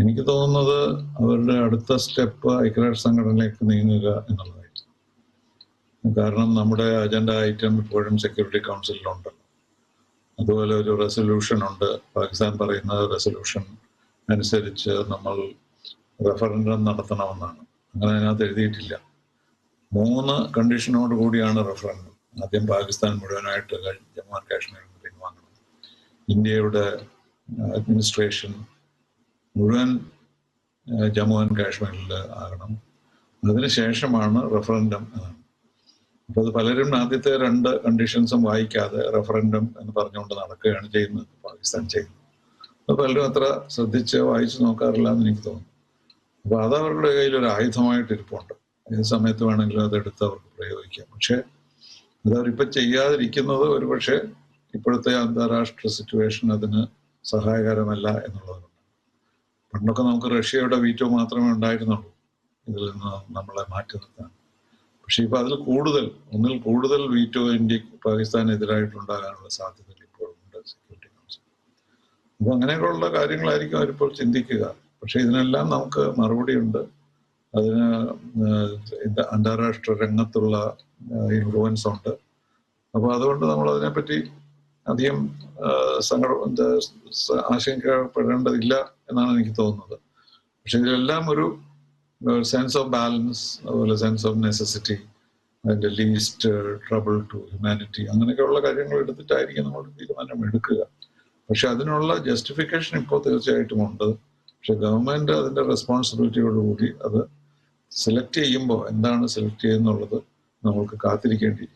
എനിക്ക് തോന്നുന്നത് അവരുടെ അടുത്ത സ്റ്റെപ്പ് ഐക്യരാഷ്ട്ര സംഘടനയിലേക്ക് നീങ്ങുക എന്നുള്ളതായിരിക്കും. കാരണം നമ്മുടെ അജണ്ട ഐറ്റം ഇപ്പോഴും സെക്യൂരിറ്റി കൗൺസിലുണ്ട് അതുപോലെ ഒരു റെസൊല്യൂഷൻ ഉണ്ട്. പാകിസ്ഥാൻ പറയുന്ന റെസൊല്യൂഷൻ അനുസരിച്ച് നമ്മൾ റെഫറൻഡം നടത്തണമെന്നാണ്. അങ്ങനെ അതിനകത്ത് എഴുതിയിട്ടില്ല. മൂന്ന് കണ്ടീഷനോട് കൂടിയാണ് റെഫറൻഡം. ആദ്യം പാകിസ്ഥാൻ മുഴുവനായിട്ട് ജമ്മു ആൻഡ് കാശ്മീരിൽ പിൻവാങ്ങണം. ഇന്ത്യയുടെ അഡ്മിനിസ്ട്രേഷൻ മുഴുവൻ ജമ്മു ആൻഡ് കാശ്മീരിൽ ആകണം. അതിനുശേഷമാണ് റെഫറൻഡം എന്നാണ് അപ്പോൾ അത് പലരും ആദ്യത്തെ രണ്ട് കണ്ടീഷൻസും വായിക്കാതെ റെഫറൻഡം എന്ന് പറഞ്ഞുകൊണ്ട് നടക്കുകയാണ് ചെയ്യുന്നത് പാകിസ്ഥാൻ ചെയ്യുന്നത്. അപ്പോൾ പലരും അത്ര ശ്രദ്ധിച്ച് വായിച്ചു നോക്കാറില്ല എന്ന് എനിക്ക് തോന്നുന്നു. അപ്പോൾ അത് അവരുടെ കയ്യിൽ ഒരു ആയുധമായിട്ട് ഇരിപ്പുണ്ട്. ഏത് സമയത്ത് വേണമെങ്കിലും അതെടുത്ത് അവർക്ക് പ്രയോഗിക്കാം. പക്ഷേ അത് അവരിപ്പോൾ ചെയ്യാതിരിക്കുന്നത് ഒരുപക്ഷെ ഇപ്പോഴത്തെ അന്താരാഷ്ട്ര സിറ്റുവേഷൻ അതിന് സഹായകരമല്ല എന്നുള്ളതുകൊണ്ട് പണ്ടൊക്കെ നമുക്ക് റഷ്യയുടെ വീറ്റോ മാത്രമേ ഉണ്ടായിരുന്നുള്ളൂ. ഇതിൽ നിന്ന് നമ്മളെ മാറ്റി നിർത്താൻ. പക്ഷെ ഇപ്പൊ അതിൽ കൂടുതൽ ഒന്നിൽ കൂടുതൽ വീറ്റോ ഇന്ത്യ പാകിസ്ഥാനെതിരായിട്ടുണ്ടാകാനുള്ള സാധ്യതകൾ ഇപ്പോഴുണ്ട് സെക്യൂരിറ്റി കൗൺസിൽ അപ്പൊ അങ്ങനെയൊക്കെയുള്ള കാര്യങ്ങളായിരിക്കും അവരിപ്പോൾ ചിന്തിക്കുക. പക്ഷെ ഇതിനെല്ലാം നമുക്ക് മറുപടിയുണ്ട്. അതിന് അന്താരാഷ്ട്ര രംഗത്തുള്ള ഇൻഫ്ലുവൻസ് ഉണ്ട്. അപ്പൊ അതുകൊണ്ട് നമ്മൾ അതിനെപ്പറ്റി അധികം സങ്കട ആശങ്കപ്പെടേണ്ടതില്ല എന്നാണ് എനിക്ക് തോന്നുന്നത്. പക്ഷെ ഇതിലെല്ലാം ഒരു സെൻസ് ഓഫ് ബാലൻസ് അതുപോലെ സെൻസ് ഓഫ് നെസസിറ്റി അതിന്റെ ലീസ്റ്റ് ട്രബിൾ ടു ഹ്യൂമാനിറ്റി അങ്ങനെയൊക്കെയുള്ള കാര്യങ്ങൾ എടുത്തിട്ടായിരിക്കും നമ്മൾ തീരുമാനം എടുക്കുക. പക്ഷെ അതിനുള്ള ജസ്റ്റിഫിക്കേഷൻ ഇപ്പോൾ തീർച്ചയായിട്ടും ഉണ്ട്. പക്ഷെ ഗവൺമെന്റ് അതിന്റെ റെസ്പോൺസിബിലിറ്റിയോടുകൂടി അത് സെലക്ട് ചെയ്യുമ്പോൾ എന്താണ് സെലക്ട് ചെയ്യുന്നുള്ളത് നമ്മൾക്ക് കാത്തിരിക്കേണ്ടി